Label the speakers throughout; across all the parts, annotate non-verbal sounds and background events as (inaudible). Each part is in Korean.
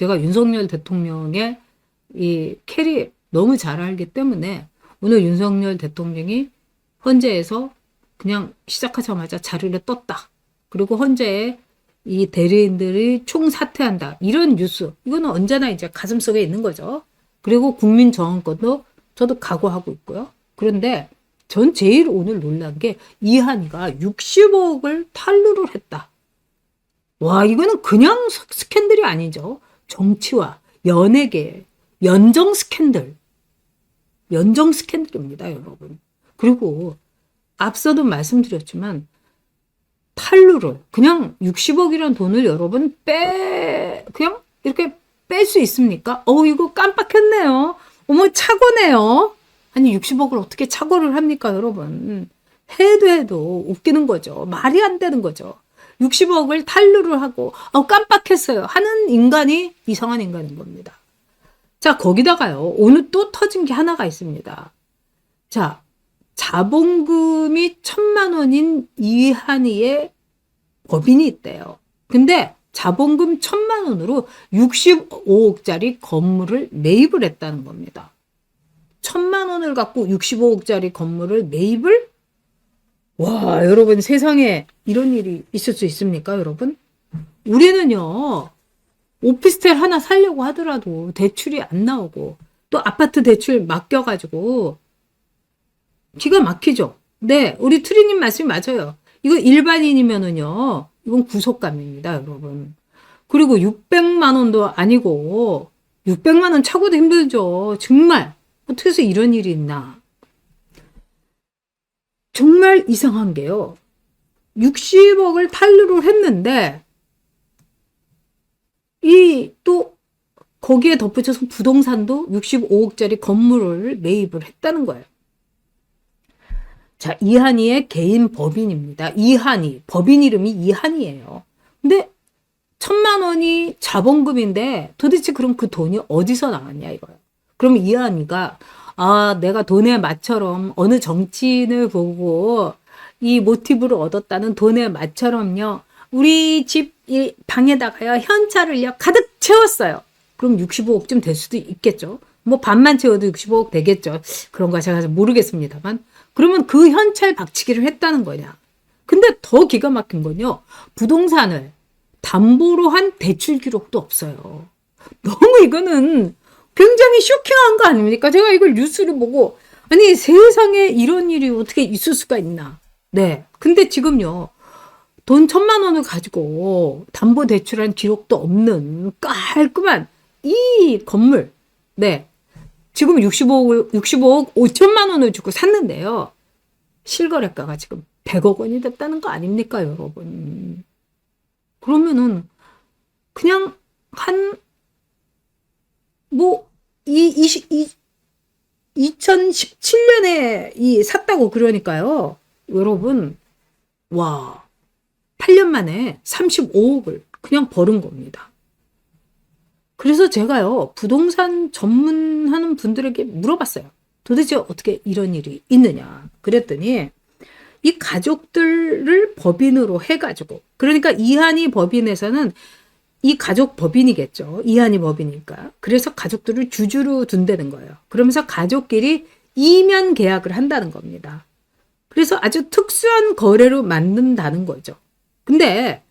Speaker 1: 제가 윤석열 대통령의 이 캐리 너무 잘 알기 때문에 오늘 윤석열 대통령이 헌재에서 그냥 시작하자마자 자리를 떴다. 그리고 헌재에 이 대리인들이 총사퇴한다. 이런 뉴스. 이거는 언제나 이제 가슴속에 있는 거죠. 그리고 국민 저항권도 저도 각오하고 있고요. 그런데 전 제일 오늘 놀란 게 이한이가 60억을 탈루를 했다. 와, 이거는 그냥 스- 스캔들이 아니죠. 정치와 연예계, 연정 스캔들. 연정 스캔들입니다, 여러분. 그리고 앞서도 말씀드렸지만 탈루를 그냥 60억이란 돈을 여러분 빼 그냥 이렇게 뺄 수 있습니까? 어 이거 깜빡했네요. 어머 착오네요. 아니 60억을 어떻게 착오를 합니까, 여러분? 해도 해도 웃기는 거죠. 말이 안 되는 거죠. 60억을 탈루를 하고 어 깜빡했어요. 하는 인간이 이상한 인간인 겁니다. 자, 거기다가요. 오늘 또 터진 게 하나가 있습니다. 자, 자본금이 천만 원인 이한이의 법인이 있대요. 근데 자본금 천만 원으로 65억짜리 건물을 매입을 했다는 겁니다. 천만 원을 갖고 65억짜리 건물을 매입을? 와, 여러분 세상에 이런 일이 있을 수 있습니까, 여러분? 우리는요, 오피스텔 하나 살려고 하더라도 대출이 안 나오고 또 아파트 대출 맡겨가지고 기가 막히죠. 네, 우리 트리님 말씀이 맞아요. 이거 일반인이면은요, 이건 구속감입니다, 여러분. 그리고 600만 원도 아니고 600만 원 차고도 힘들죠. 정말 어떻게 해서 이런 일이 있나? 이상한 게요. 60억을 탈루를 했는데 이 또 거기에 덧붙여서 부동산도 65억짜리 건물을 매입을 했다는 거예요. 자, 이한이의 개인 법인입니다. 이한이. 법인 이름이 이한이에요. 근데 천만 원이 자본금인데 도대체 그럼 그 돈이 어디서 나왔냐 이거예요. 그럼 이한이가 아, 내가 돈의 맛처럼 어느 정치인을 보고 이 모티브를 얻었다는 돈의 맛처럼요. 우리 집이 방에다가요. 현찰을요. 가득 채웠어요. 그럼 65억쯤 될 수도 있겠죠. 뭐 반만 채워도 65억 되겠죠. 그런 거 제가 잘 모르겠습니다만. 그러면 그 현찰 박치기를 했다는 거냐. 근데 더 기가 막힌 건요. 부동산을 담보로 한 대출 기록도 없어요. 너무 이거는 굉장히 쇼킹한 거 아닙니까? 제가 이걸 뉴스를 보고 아니 세상에 이런 일이 어떻게 있을 수가 있나. 네. 근데 지금요. 돈 천만 원을 가지고 담보 대출한 기록도 없는 깔끔한 이 건물. 네. 지금 65억, 65억 5천만 원을 주고 샀는데요. 실거래가가 지금 100억 원이 됐다는 거 아닙니까, 여러분? 그러면은 그냥 한 뭐 이, 이, 이 2017년에 이 샀다고 그러니까요. 여러분, 와, 8년 만에 35억을 그냥 버는 겁니다. 그래서 제가요, 부동산 전문하는 분들에게 물어봤어요. 도대체 어떻게 이런 일이 있느냐. 그랬더니, 이 가족들을 법인으로 해가지고, 그러니까 이한이 법인에서는 이 가족 법인이겠죠. 이한이 법이니까. 그래서 가족들을 주주로 둔다는 거예요. 그러면서 가족끼리 이면 계약을 한다는 겁니다. 그래서 아주 특수한 거래로 만든다는 거죠. 근데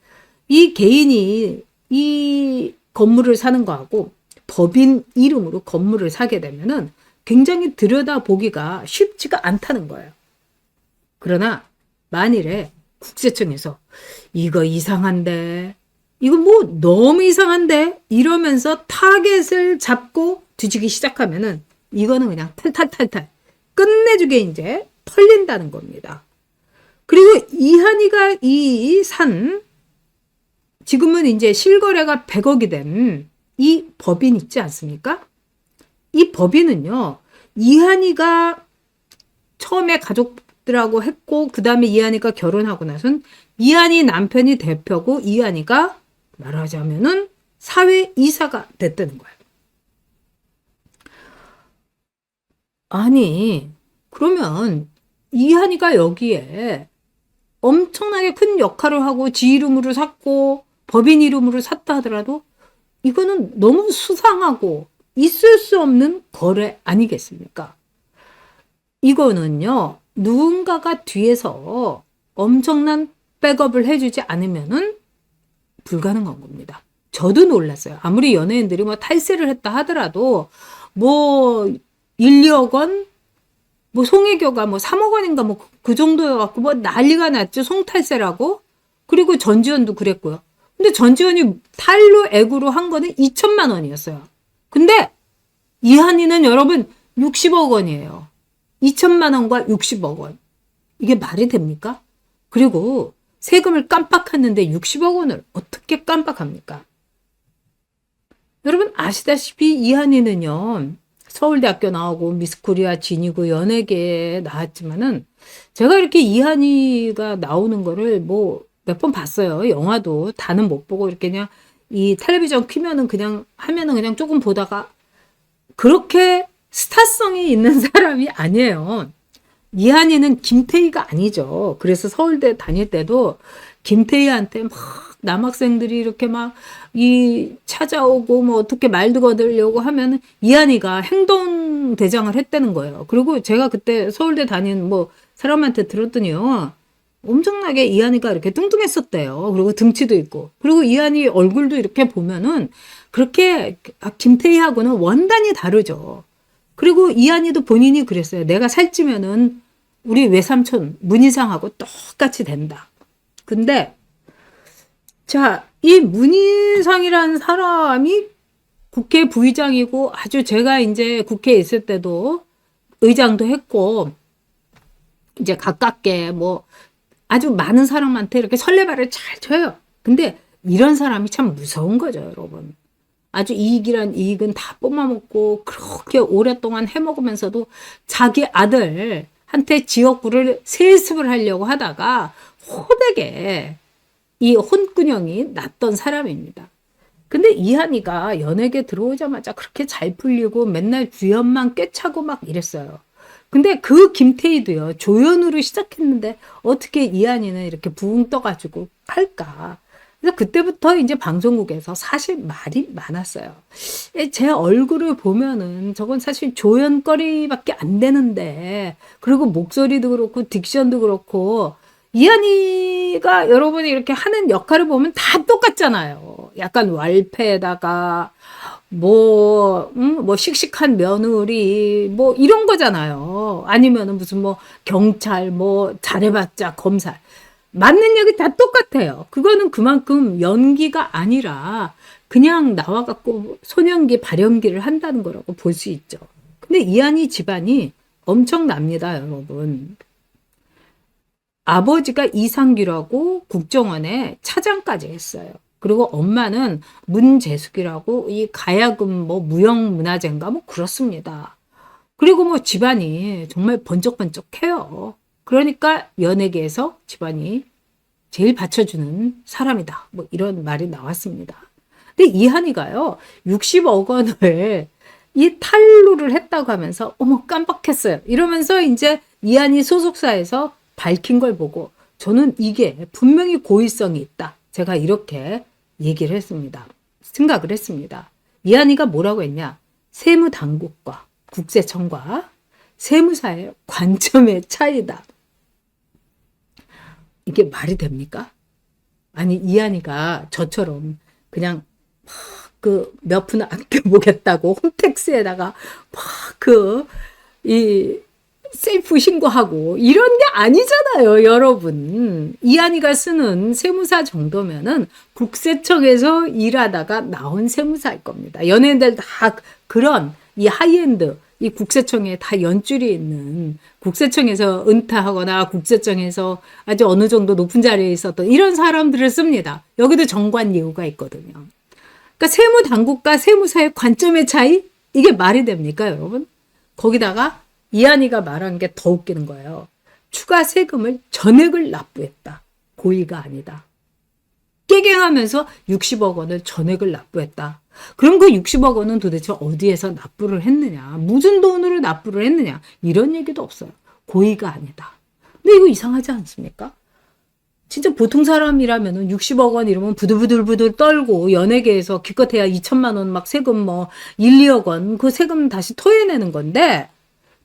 Speaker 1: 이 개인이 이 건물을 사는 거하고 법인 이름으로 건물을 사게 되면은 굉장히 들여다보기가 쉽지가 않다는 거예요. 그러나 만일에 국세청에서 이거 이상한데 이거 뭐 너무 이상한데 이러면서 타겟을 잡고 뒤지기 시작하면은 이거는 그냥 탈탈탈탈 끝내주게 이제 털린다는 겁니다. 그리고 이한이가 이 산 지금은 이제 실거래가 100억이 된 이 법인 있지 않습니까? 이 법인은요. 이한이가 처음에 가족들하고 했고 그 다음에 이한이가 결혼하고 나선 이한이 남편이 대표고 이한이가 말하자면은 사회 이사가 됐다는 거예요. 아니 그러면 이한이가 여기에 엄청나게 큰 역할을 하고 지 이름으로 샀고 법인 이름으로 샀다 하더라도 이거는 너무 수상하고 있을 수 없는 거래 아니겠습니까? 이거는요, 누군가가 뒤에서 엄청난 백업을 해주지 않으면은 불가능한 겁니다. 저도 놀랐어요. 아무리 연예인들이 뭐 탈세를 했다 하더라도 뭐 1, 2억 원, 뭐 송혜교가 뭐 3억 원인가 뭐 그 정도여갖고 뭐 난리가 났죠. 송탈세라고. 그리고 전지현도 그랬고요. 근데 전지현이 탈로 액으로 한 거는 2천만 원이었어요. 근데 이한이는 여러분 60억 원이에요. 2천만 원과 60억 원. 이게 말이 됩니까? 그리고 세금을 깜빡했는데 60억 원을 어떻게 깜빡합니까? 여러분 아시다시피 이한이는요. 서울대학교 나오고 미스코리아 진이고 연예계에 나왔지만은 제가 이렇게 이한이가 나오는 거를 뭐 몇 번 봤어요. 영화도 다는 못 보고 이렇게 그냥 이 텔레비전 키면은 그냥 하면은 그냥 조금 보다가 그렇게 스타성이 있는 (laughs) 사람이 아니에요. 이한이는 김태희가 아니죠. 그래서 서울대 다닐 때도 김태희한테 막 남학생들이 이렇게 막 이 찾아오고 뭐 어떻게 말도 거들려고 하면은 이한이가 행동 대장을 했다는 거예요. 그리고 제가 그때 서울대 다닌 뭐 사람한테 들었더니요. 엄청나게 이한이가 이렇게 뚱뚱했었대요. 그리고 등치도 있고. 그리고 이한이 얼굴도 이렇게 보면은 그렇게 아, 김태희하고는 원단이 다르죠. 그리고 이한이도 본인이 그랬어요. 내가 살찌면은 우리 외삼촌 문희상하고 똑같이 된다. 근데 자, 이 문희상이라는 사람이 국회 부의장이고 아주 제가 이제 국회에 있을 때도 의장도 했고 이제 가깝게 뭐 아주 많은 사람한테 이렇게 설레발을 잘 쳐요. 근데 이런 사람이 참 무서운 거죠, 여러분. 아주 이익이란 이익은 다 뽑아먹고 그렇게 오랫동안 해먹으면서도 자기 아들한테 지역구를 세습을 하려고 하다가 호되게 이 혼꾸녕이 났던 사람입니다. 근데 이한이가 연예계 들어오자마자 그렇게 잘 풀리고 맨날 주연만 꿰차고 막 이랬어요. 근데 그 김태희도요, 조연으로 시작했는데 어떻게 이한이는 이렇게 부흥 떠가지고 할까? 그래서 그때부터 이제 방송국에서 사실 말이 많았어요. 제 얼굴을 보면은 저건 사실 조연거리밖에 안 되는데, 그리고 목소리도 그렇고, 딕션도 그렇고, 이한이가 여러분이 이렇게 하는 역할을 보면 다 똑같잖아요. 약간 왈패에다가, 뭐, 음, 뭐, 씩씩한 며느리, 뭐, 이런 거잖아요. 아니면은 무슨 뭐, 경찰, 뭐, 잘해봤자 검사. 맞는 얘기 다 똑같아요. 그거는 그만큼 연기가 아니라 그냥 나와갖고 소년기, 발연기를 한다는 거라고 볼 수 있죠. 근데 이한이 집안이 엄청납니다, 여러분. 아버지가 이상규라고 국정원에 차장까지 했어요. 그리고 엄마는 문재숙이라고 이 가야금 뭐 무형문화재인가 뭐 그렇습니다. 그리고 뭐 집안이 정말 번쩍번쩍해요. 그러니까 연예계에서 집안이 제일 받쳐주는 사람이다. 뭐 이런 말이 나왔습니다. 근데 이한이가요, 60억 원을 이 탈루를 했다고 하면서, 어머, 깜빡했어요. 이러면서 이제 이한이 소속사에서 밝힌 걸 보고, 저는 이게 분명히 고의성이 있다. 제가 이렇게 얘기를 했습니다. 생각을 했습니다. 이한이가 뭐라고 했냐? 세무 당국과 국세청과 세무사의 관점의 차이다. 이게 말이 됩니까? 아니 이한이가 저처럼 그냥 그몇 푼 아껴보겠다고 (laughs) 홈택스에다가 막 그 이 셀프 신고하고 이런 게 아니잖아요, 여러분. 이한이가 쓰는 세무사 정도면은 국세청에서 일하다가 나온 세무사일 겁니다. 연예인들 다 그런 이 하이엔드 이 국세청에 다 연줄이 있는 국세청에서 은퇴하거나 국세청에서 아주 어느 정도 높은 자리에 있었던 이런 사람들을 씁니다. 여기도 정관 예우가 있거든요. 그러니까 세무 당국과 세무사의 관점의 차이 이게 말이 됩니까, 여러분? 거기다가 이한이가 말한 게 더 웃기는 거예요. 추가 세금을 전액을 납부했다. 고의가 아니다. 깨갱하면서 60억 원을 전액을 납부했다. 그럼 그 60억 원은 도대체 어디에서 납부를 했느냐? 무슨 돈으로 납부를 했느냐? 이런 얘기도 없어요. 고의가 아니다. 근데 이거 이상하지 않습니까? 진짜 보통 사람이라면은 60억 원 이러면 부들부들부들 떨고 연예계에서 기껏해야 2천만 원 막 세금 뭐 1, 2억 원 그 세금 다시 토해내는 건데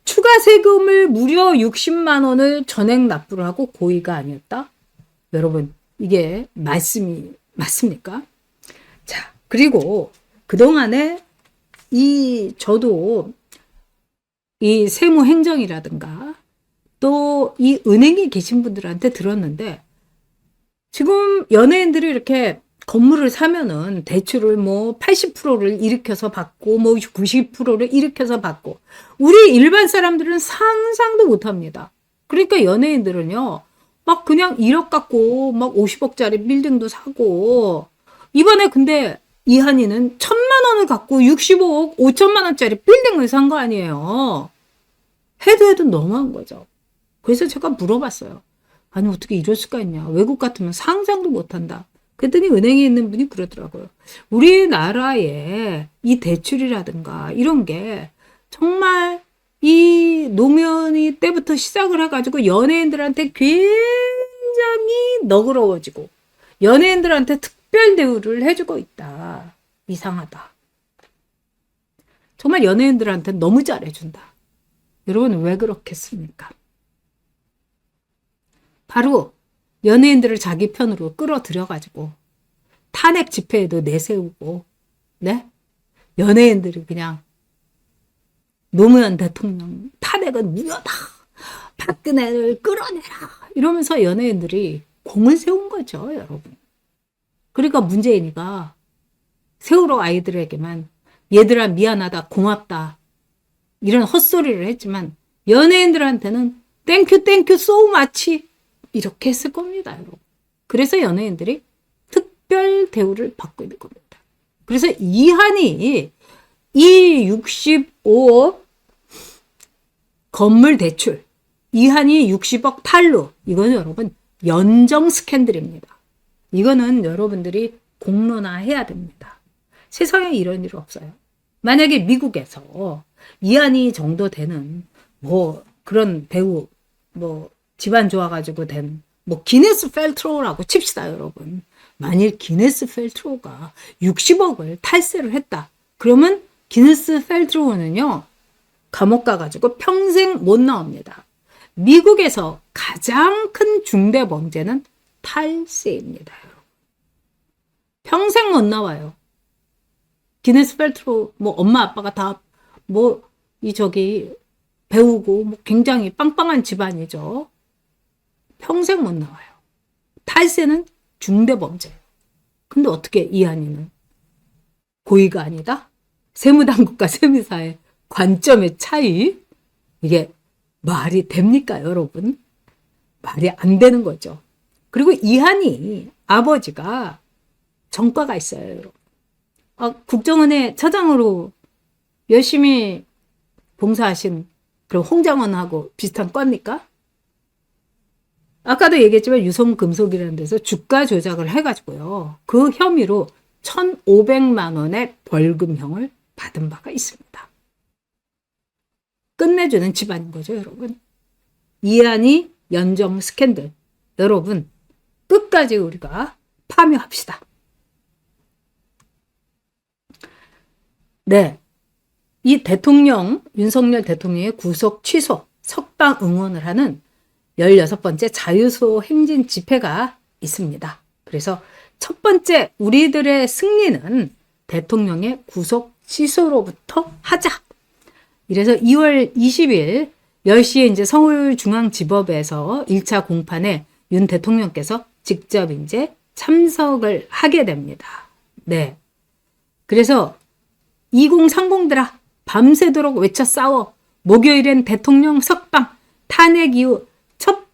Speaker 1: 추가 세금을 무려 60만 원을 전액 납부를 하고 고의가 아니었다? 여러분 이게 말씀이 맞습니까? 자 그리고 그동안에 이 저도 이 세무 행정이라든가 또 이 은행에 계신 분들한테 들었는데 지금 연예인들이 이렇게 건물을 사면은 대출을 뭐 80%를 일으켜서 받고 뭐 90%를 일으켜서 받고 우리 일반 사람들은 상상도 못 합니다. 그러니까 연예인들은요. 막 그냥 1억 갖고 막 50억짜리 빌딩도 사고 이번에 근데 이한이는 천만 원을 갖고 65억 5천만 원짜리 빌딩을 산 거 아니에요. 해도 해도 너무한 거죠. 그래서 제가 물어봤어요. 아니 어떻게 이럴 수가 있냐. 외국 같으면 상상도 못한다. 그랬더니 은행에 있는 분이 그러더라고요. 우리나라에 이 대출이라든가 이런 게 정말 이 노무현이 때부터 시작을 해가지고 연예인들한테 굉장히 너그러워지고 연예인들한테 특별 대우를 해주고 있다. 이상하다. 정말 연예인들한테 너무 잘해준다. 여러분 왜 그렇겠습니까? 바로 연예인들을 자기 편으로 끌어들여가지고 탄핵 집회에도 내세우고, 네? 연예인들이 그냥 노무현 대통령 탄핵은 무효다. 박근혜를 끌어내라. 이러면서 연예인들이 공을 세운 거죠, 여러분. 그러니까 문재인이가 세월호 아이들에게만 얘들아 미안하다, 고맙다. 이런 헛소리를 했지만 연예인들한테는 땡큐 땡큐 소우 마치 이렇게 했을 겁니다, 여러분. 그래서 연예인들이 특별 대우를 받고 있는 겁니다. 그래서 이한이 이 65억 건물 대출, 이한이 60억 탈루, 이거는 여러분 연정 스캔들입니다. 이거는 여러분들이 공론화해야 됩니다. 세상에 이런 일 없어요. 만약에 미국에서 이한이 정도 되는 뭐 그런 배우 뭐 집안 좋아가지고 된 뭐 기네스 펠트로라고 칩시다 여러분. 만일 기네스 펠트로가 60억을 탈세를 했다. 그러면 기네스 펠트로는요 감옥 가가지고 평생 못 나옵니다. 미국에서 가장 큰 중대 범죄는 탈세입니다. 평생 못 나와요. 기네스 펠트로 뭐 엄마 아빠가 다 뭐 이 저기 배우고 뭐 굉장히 빵빵한 집안이죠. 평생 못 나와요. 탈세는 중대범죄예요. 근데 어떻게 이한이는 고의가 아니다? 세무당국과 (laughs) 세무사의 관점의 차이 이게 말이 됩니까 여러분? 말이 안 되는 거죠. 그리고 이한이 아버지가 정과가 있어요. 아, 국정원의 처장으로 열심히 봉사하신 그럼 홍장원하고 비슷한 과입니까? 아까도 얘기했지만 유성금속이라는 데서 주가 조작을 해가지고요. 그 혐의로 1,500만 원의 벌금형을 받은 바가 있습니다. 끝내주는 집안인 거죠, 여러분. 이한이 연정 스캔들. 여러분, 끝까지 우리가 파묘합시다. 네. 이 대통령, 윤석열 대통령의 구속 취소, 석방 응원을 하는 16번째 자유소 행진 집회가 있습니다. 그래서 첫 번째 우리들의 승리는 대통령의 구속 취소로부터 하자. 이래서 2월 20일 10시에 이제 서울중앙지법에서 1차 공판에 윤 대통령께서 직접 이제 참석을 하게 됩니다. 네. 그래서 2030들아 밤새도록 외쳐 싸워 목요일엔 대통령 석방 탄핵 이후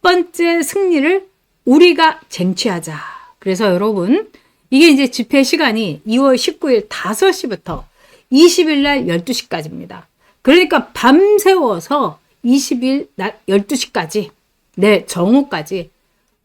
Speaker 1: 첫 번째 승리를 우리가 쟁취하자. 그래서 여러분, 이게 이제 집회 시간이 2월 19일 5시부터 20일 날 12시까지입니다. 그러니까 밤새워서 20일 날 12시까지, 네, 정오까지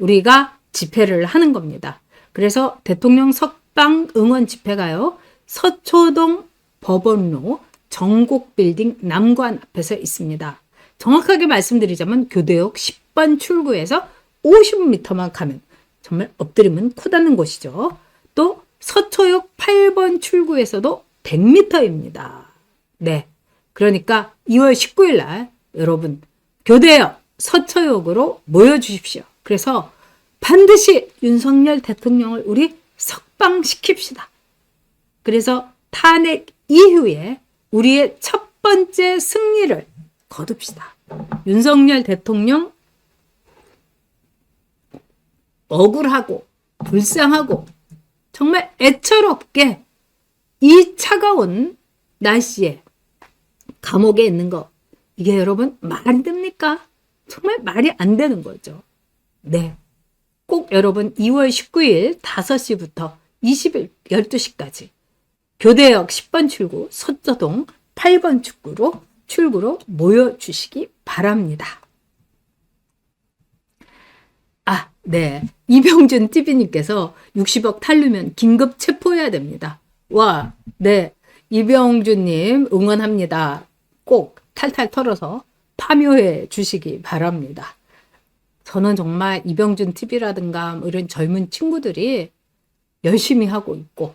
Speaker 1: 우리가 집회를 하는 겁니다. 그래서 대통령 석방 응원 집회가요, 서초동 법원로 정곡빌딩 남관 앞에서 있습니다. 정확하게 말씀드리자면 교대역 10 번 출구에서 50m만 가면 정말 엎드리면 코 닿는 곳이죠. 또 서초역 8번 출구에서도 100m입니다. 네. 그러니까 2월 19일 날 여러분 교대역 서초역으로 모여 주십시오. 그래서 반드시 윤석열 대통령을 우리 석방시킵시다. 그래서 탄핵 이후에 우리의 첫 번째 승리를 거둡시다. 윤석열 대통령 억울하고 불쌍하고 정말 애처롭게 이 차가운 날씨에 감옥에 있는 거 이게 여러분 말이 됩니까? 정말 말이 안 되는 거죠. 네. 꼭 여러분 2월 19일 5시부터 20일 12시까지 교대역 10번 출구 서저동 8번 출구로 출구로 모여 주시기 바랍니다. 아, 네. 이병준 TV님께서 60억 탈르면 긴급 체포해야 됩니다. 와, 네. 이병준님 응원합니다. 꼭 탈탈 털어서 파묘해 주시기 바랍니다. 저는 정말 이병준 TV라든가 뭐 이런 젊은 친구들이 열심히 하고 있고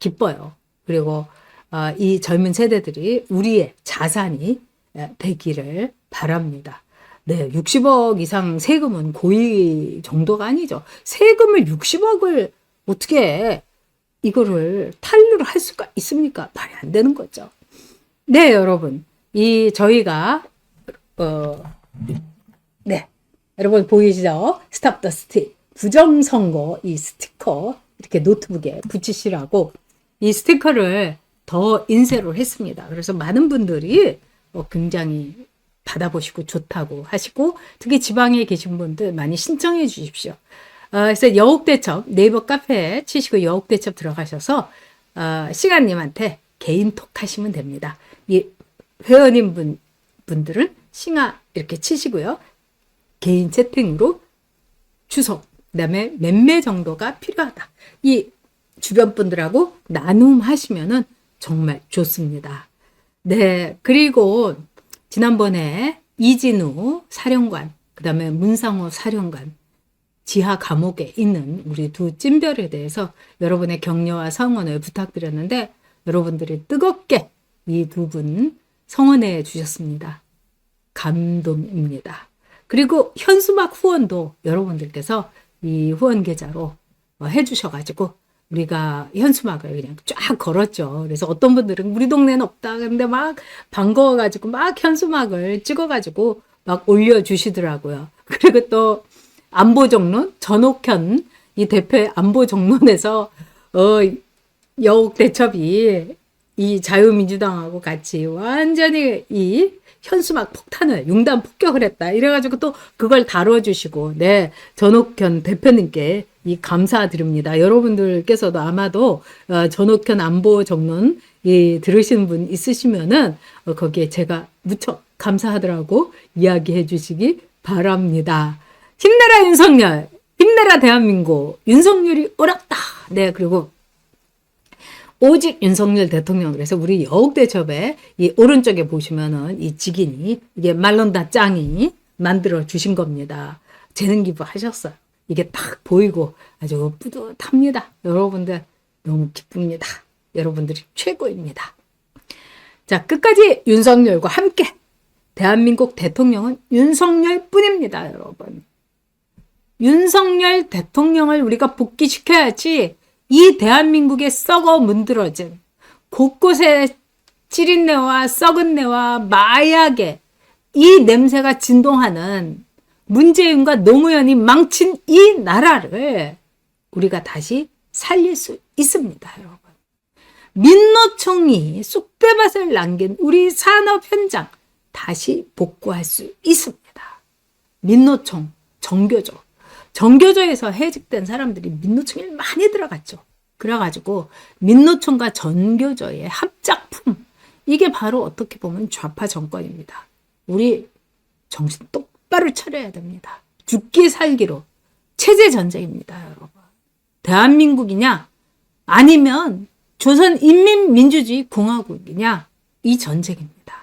Speaker 1: 기뻐요. 그리고 어, 이 젊은 세대들이 우리의 자산이 에, 되기를 바랍니다. 네, 60억 이상 세금은 고의 정도가 아니죠. 세금을 60억을 어떻게 이거를 탈루를 할 수가 있습니까? 말이 안 되는 거죠. 네, 여러분. 이 저희가 어 네. 여러분 보이시죠? 스탑 더 스틱. 부정 선거 이 스티커 이렇게 노트북에 붙이시라고 이 스티커를 더 인쇄를 했습니다. 그래서 많은 분들이 어, 굉장히 받아보시고 좋다고 하시고 특히 지방에 계신 분들 많이 신청해 주십시오. 어, 그래서 여옥대첩 네이버 카페에 치시고 여옥대첩 들어가셔서 어, 시간님한테 개인 톡 하시면 됩니다. 이 회원님 분, 분들은 싱하 이렇게 치시고요. 개인 채팅으로 주소, 그 다음에 몇매 정도가 필요하다. 이 주변 분들하고 나눔하시면은 정말 좋습니다. 네. 그리고 지난번에 이진우 사령관, 그 다음에 문상호 사령관, 지하 감옥에 있는 우리 두 찐별에 대해서 여러분의 격려와 성원을 부탁드렸는데 여러분들이 뜨겁게 이 두 분 성원해 주셨습니다. 감동입니다. 그리고 현수막 후원도 여러분들께서 이 후원 계좌로 어, 해주셔가지고 우리가 현수막을 그냥 쫙 걸었죠. 그래서 어떤 분들은 우리 동네는 없다. 근데 막 반가워가지고 막 현수막을 찍어가지고 막 올려주시더라고요. (laughs) 그리고 또 안보정론 전옥현 이 대표의 안보정론에서 어 여옥 대첩이 이 자유민주당하고 같이 완전히 이 현수막 폭탄을 융단 폭격을 했다. 이래가지고 또 그걸 다뤄주시고, 네, 전옥현 대표님께 이 감사드립니다. 여러분들께서도 아마도 어, 전옥현 안보 정론 이 들으시는 분 있으시면은 어, 거기에 제가 무척 감사하더라고 이야기해 주시기 바랍니다. 힘내라 윤석열, 힘내라 대한민국, 윤석열이 어렵다. 네, 그리고 오직 윤석열 대통령 그래서 우리 여옥대첩에 이 오른쪽에 보시면은 이 직인이 이게 말론다 짱이 만들어 주신 겁니다. 재능 기부하셨어요. 이게 딱 보이고 아주 뿌듯합니다. 여러분들 너무 기쁩니다. 여러분들이 최고입니다. 자, 끝까지 윤석열과 함께 대한민국 대통령은 윤석열 뿐입니다, 여러분. 윤석열 대통령을 우리가 복귀시켜야지 이 대한민국에 썩어 문드러진 곳곳에 찌린 내와 썩은 내와 마약의 이 냄새가 진동하는 문재인과 노무현이 망친 이 나라를 우리가 다시 살릴 수 있습니다, 여러분. 민노총이 쑥대밭을 남긴 우리 산업 현장 다시 복구할 수 있습니다. 민노총, 정교조. 정교조에서 해직된 사람들이 민노총에 많이 들어갔죠. 그래가지고 민노총과 전교조의 합작품 이게 바로 어떻게 보면 좌파 정권입니다. 우리 정신 똑바로 차려야 됩니다. 죽기 살기로 체제 전쟁입니다, 여러분. 대한민국이냐 아니면 조선인민민주주의 공화국이냐 이 전쟁입니다.